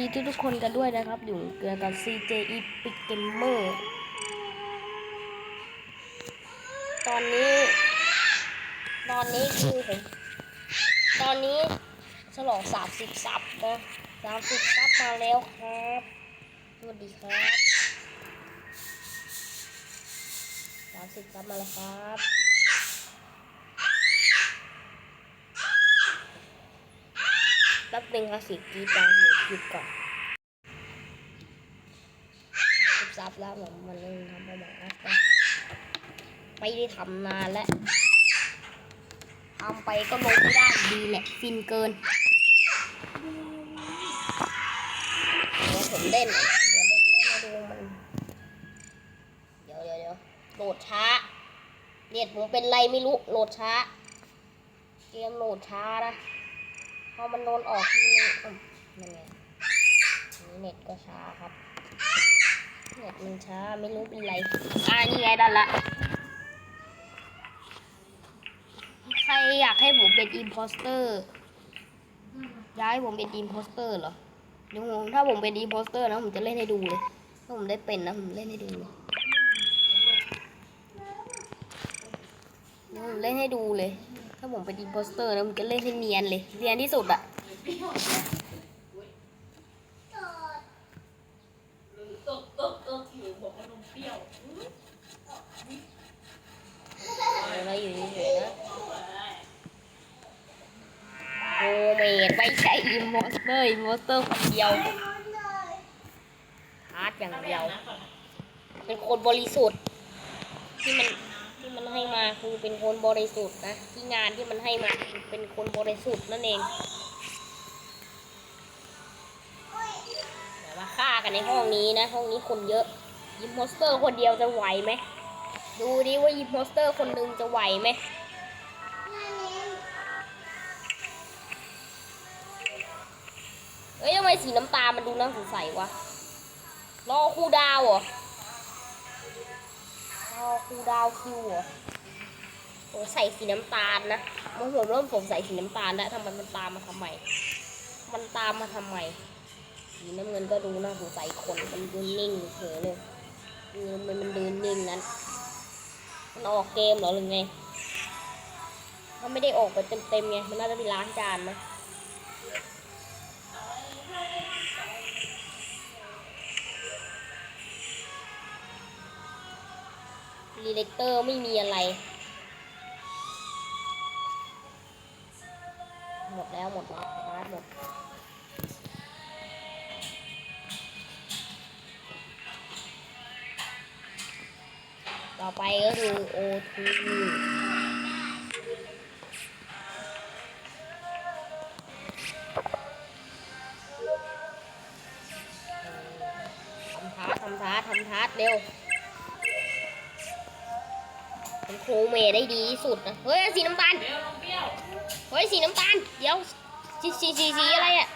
ดีทุกทุกคนกันด้วยนะครับ อยู่เกี่ยวกับ CJ Epic Gamer ตอนนี้ ตอนนี้คือผมตอนนี้ฉลอง30ซับนะ30ซับมาแล้วครับสวัสดีครับ30ซับมาแล้วครับ แป๊บนึงค่ะสิกรีดดังเดี๋ยวหยุดก่อนสิบซับแล้วผมมันเริ่มทำประมาณนั้นไม่ได้ทำนานแล้วทำไปก็ลงไม่ได้ดีแหละฟินเกินเดี๋ยวผมเล่น เดี๋ยวเล่นเล่นมาดูมัน เดี๋ยวเดี๋ยวเดี๋ยวโหลดช้าเน็ตผมเป็นไรไม่รู้โหลดช้า เกมโหลดช้านะ อมันโดนออกทีนึงอืมนั่นไงนี่เน็ตก็ช้าครับ เน็ตมันช้าไม่รู้เป็นไร อ่านี่ไงดันละ ใครอยากให้ผมเป็นอิมโพสเตอร์อยากให้ผมเป็นอิมโพสเตอร์เหรอเดี๋ยวผมถ้าผมเป็นอิมโพสเตอร์นะผมจะเล่นให้ดูเลย ถ้าผมได้เป็นนะผมเล่นให้ดูเลยผมเล่นให้ดูเลย ถ้าผมเป็นอิมโพสเตอร์นะผมจะเล่นให้เนียนเลยเนียนที่สุดอะเราอยู่เฉยๆนะโอเมดไม่ใช่อิมโพสเตอร์อิมโพสเตอร์คนเดียวฮาร์ดอย่างเดียว เป็นคนบริสุทธิ์ที่มัน คือเป็นคนบริสุทธิ์นะที่งานที่มันให้มาเป็นคนบริสุทธิ์นั่นเองเดี๋ยวมาฆ่ากันในห้องนี้นะ ห้องนี้คนเยอะอิมโพสเตอร์คนเดียวจะไหวไหมดูดิว่าอิมโพสเตอร์คนหนึ่งจะไหวไหมเอ้ยทำไมสีน้ำตาลมันดูน่าสงสัยวะรอครูดาวเหรอรอครูดาวคิวเหรอ ใส่สีน้ำตาลนะมื่อผมเริ่มผมใส่สีน้ำตาลแล้วทำไมมันตามมาทำไม มันตามมาทำไม สีน้ำเงินก็ดูน่าสงสัยคนมันยืนนิ่งเฉยเลยเออมันมันเดินนิ่งนั้นมันออกเกมเหรอหรือไง มันไม่ได้ออกไปเต็มๆไง มันน่าจะไปล้างจานนะรีเลกเตอร์ไม่มีอะไร หมดแล้วหมดแล้วบาสหมดต่อไปก็คือโอทู เป็นโคเมได้ดีที่สุดนะเฮ้ยสีน้ำตาลเปรี้ยวนมเปรี้ยวเฮ้ยสีน้ำตาลเดี๋ยวสีสีสีสีอะไรอะ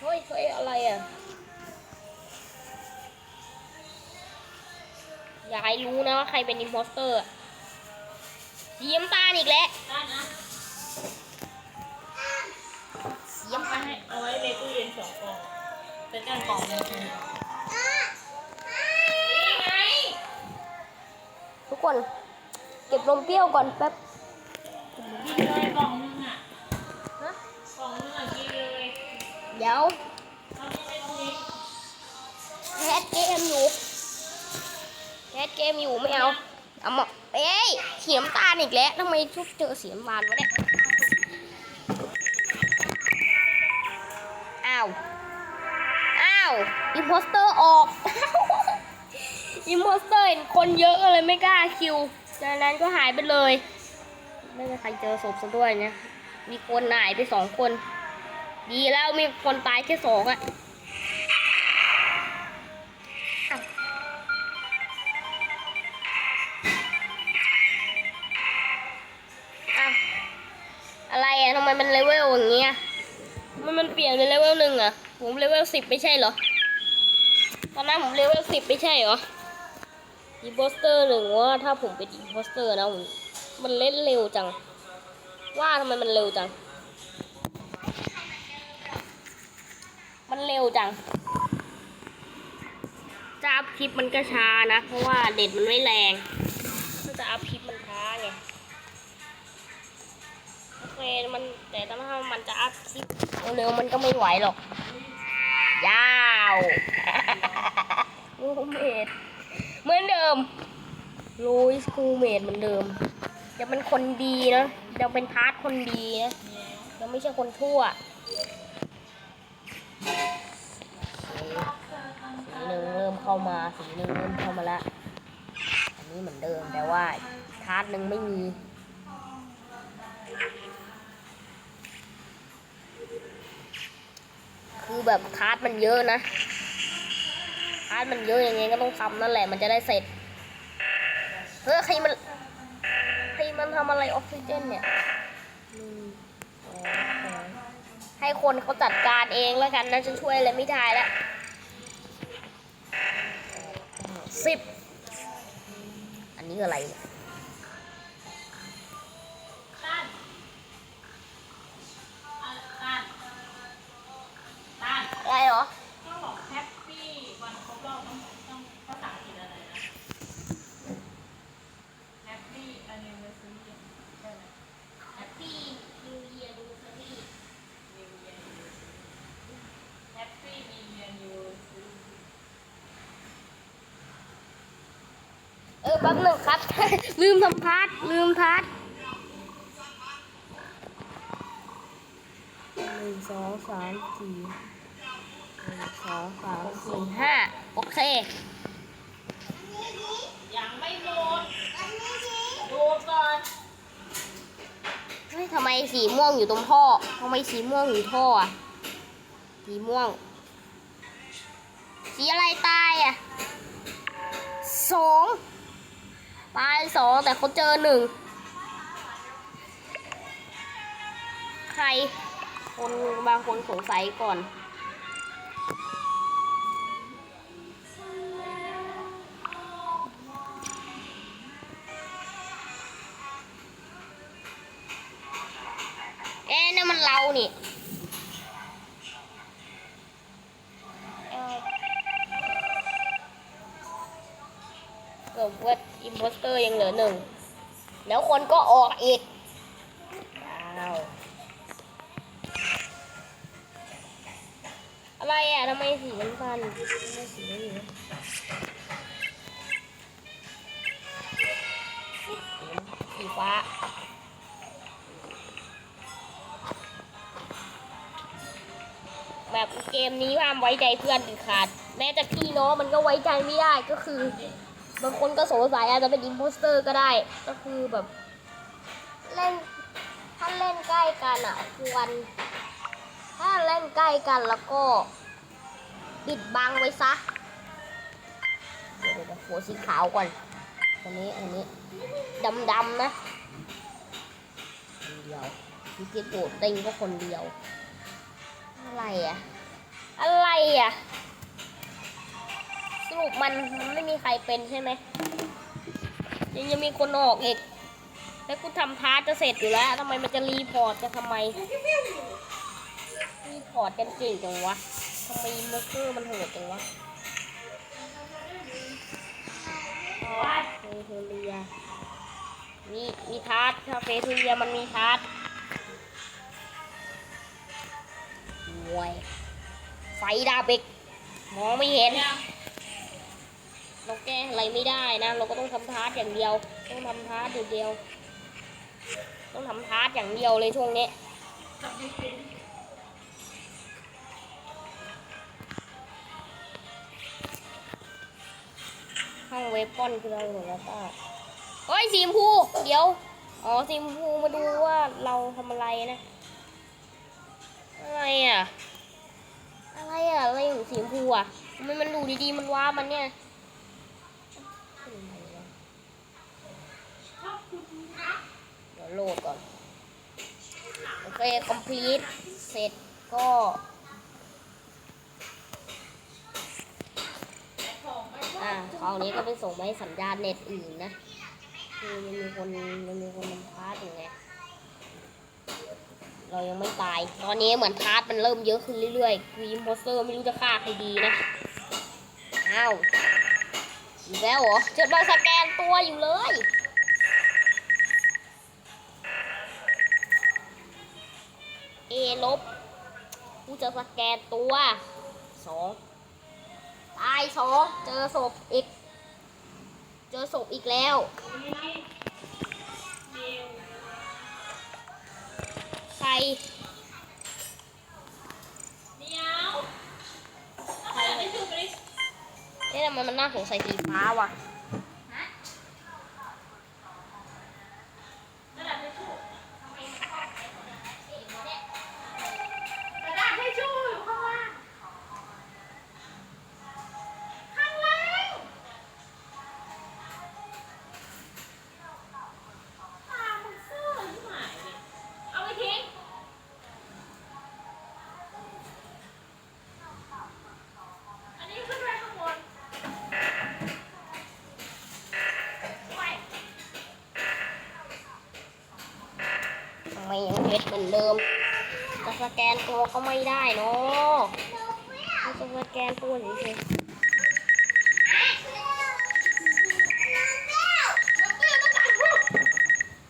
เฮ้ยเฮ้ยอะไรอะอยากให้รู้นะว่าใครเป็นอิมโพสเตอร์อะสีน้ำตาลอีกแล้วได้นะสีน้ำตาลให้เอาไว้ในตู้เย็นสองกล่องเป็นการกล่องนึงนี่ บลมเปรี้ยวก่อนแป๊บกินเลยกล่องนึงอะฮะกล่องนึงอะกินเลยเดี๋ยวทำไม่ได้แคสเกมอยู่แคสเกมอยู่ไม่เอาเอามาเอ้ยเสียมตาลอีกแล้วทำไมทุกเจอเสียมบานวะเนี่ยอ้าวอ้าวอิมโพสเตอร์ออกอิมโพสเตอร์เห็นคนเยอะเลยไม่กล้าคิว จากนั้นก็หายไปเลย ไม่มีใครเจอศพซะด้วยเนี่ย มีคนหายไปสองคน ดีแล้วมีคนตายแค่สองอะอ้าวอ้าวอะไรอะทำไมมันเลเวลอย่างเงี้ยทำไมมันเปลี่ยนเป็นเลเวลหนึ่งอะผมเลเวลสิบไม่ใช่เหรอ ตอนนั้นผมเลเวลสิบไม่ใช่เหรอ อีโพสเตอร์หนึ่งว่าถ้าผมเป็นอีโพสเตอร์นะผมมันเล่นเร็วจัง ว่าทำไมมันเร็วจัง มันเร็วจังจะอัพคลิปมันก็ช้านะ เพราะว่าเด็ดมันไม่แรงถ้าจะอัพคลิปมันช้าไงโอเคมันแต่ถ้ามันจะอัพคลิปเร็วๆมันก็ไม่ไหวหรอก ยาวลูเมด เหมือนเดิมลุยสคูเมดเหมือนเดิมจะเป็นคนดีนะจะเป็นพาร์ทคนดีนะยังไม่ใช่คนทั่วสีหนึ่งเริ่มเข้ามาสีหนึ่งเริ่มเข้ามาแล้วอันนี้เหมือนเดิมแต่ว่าพาร์ทหนึ่งไม่มีคือแบบคาร์ดมันเยอะนะ คาร์ดมันเยอะอยังไงก็ต้องทำนั่นแหละมันจะได้เสร็จเฮ้ยใครมันใครมันทำอะไรออกซิเจนเนี่ยให้คนเขาจัดการเองแล้วกันนะฉันช่วยอะไรไม่ได้แล้วสิบอันนี้อะไรเนี่ยต้านต้านต้านอะไรเหรอ ต้องบอกแฮปปี้วันครบรอบ ต้องต้องภาษาอังกฤษอะไรนะแฮปปี้อันนิเวอร์ซารีใช่ไหม Happy New Year Anniversary New Year Happy New Year Anniversary เออแป๊บหนึ่งครับ ลืมทำพาร์ทลืมพาร์ทหนึ่งสองสามสี่ นึ่งสองสามสี่ห้าโอเค ยังไม่หมดดูก่อนเฮ้ยทำไมสีม่วงอยู่ตรงท่อทำไมสีม่วงอยู่ท่ออะสีม่วง สีอะไรตายอะสองตายสองแต่เขาเจอหนึ่งใคร คนบางคนสงสัยก่อน นี่นมันเรานี่เอ่อเกิดว่าอิมโพสเตอร์ยังเหลือหนึ่ง แล้วคนก็ออกอีกว้าวอะไรอะทำไมสีมันฟันทำไมสีไม่มีสีฟ้า มนี้ห้ามไว้ใจเพื่อนเด็ดขาด แม้แต่พี่น้องมันก็ไว้ใจไม่ได้ก็คือบางคนก็สงสัยอาจจะเป็นอิมโพสเตอร์ก็ได้ ก็คือแบบ เล่นถ้าเล่นใกล้กันอะควรถ้าเล่นใกล้กันแล้วก็ปิดบังไว้ซะเดี๋ยวเดี๋ยวหัวสีขาวก่อนอันนี้อันนี้ดำๆนะคนเดียวพี่เกโกดเต็งก็คนเดียวอะไรอะ อะไรอะ สรุปมันมันไม่มีใครเป็นใช่ไหมยังยังมีคนออกอีก แล้วกูทำพาร์ทจะเสร็จอยู่แล้วทำไมมันจะรีพอร์ตจะทำไม รีพอร์ตกันเก่งจังวะทำไมมอเกอร์มันโหดจังวะเฟเทเรียมีมีทาร์ตคาเฟเทเรียมันมีทาร์ตมวย ไฟดับอีกมองไม่เห็น เราแก้อะไรไม่ได้นะ เราก็ต้องทำทาร์อย่างเดียว ต้องทำทาร์อย่างเดียว ต้องทำทาร์อย่างเดียวเลยช่วงนี้ห้องเวปอนคือเราหมดแล้วป้าเฮ้ยสีมพู เดี๋ยว อ๋อสีมพูมาดูว่าเราทำอะไรนะ อะไรอะ อะไรอะอะไรของสีชมพูอะทำไมมันดูดีๆมันว้ามันเนี่ยเดี๋ยวโหลดก่อนโอเค complete เสร็จก็อ่าคราวนี้ก็ไปส่งไปสัญญาณเน็ตอื่นนะคือมันมีคนมันมีคนนำพาร์ทอยู่ไง เรายังไม่ตาย ตอนนี้เหมือนทาร์ตมันเริ่มเยอะขึ้นเรื่อยๆครีมโพสเตอร์ไม่รู้จะฆ่าใครดีนะ อ้าวอีกแล้วเหรอเจะมาสแกนตัวอยู่เลย เอลบกูจะสแกนตัวสองตายสองเจอศพอีก เจอศพอีกแล้ว เดียวต้องแบบไม่ถูกเลยมันมมันน่าสงสัยสีฟ้าว่ะ เพชรเหมือนเดิมจะสแกนตัวก็ไม่ได้เนาะมันจะสแกนตัวเฉยๆ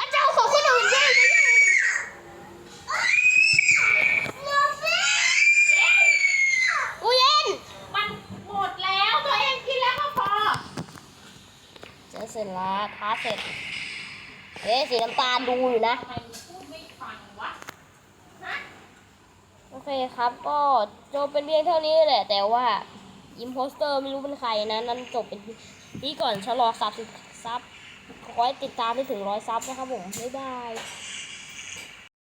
อาจารย์ขอคนอื่นได้ไหมกูเย็นมันหมดแล้วตัวเองกินแล้วพอเจอเสร็จแล้วท้าเสร็จเอ๊ะสีน้ำตาลดูอยู่นะ ทำไมมึงพูดไม่ฟังวะฮะ โอ เคครับก็จบเป็นเพียงเท่านี้แหละ แต่ว่าอิมโพสเตอร์ไม่รู้เป็นใครนะ นั่นจบเป็นที่ก่อนฉลองซับซับขอให้ติดตามได้ถึงร้อยซับนะครับผม บ๊ายบาย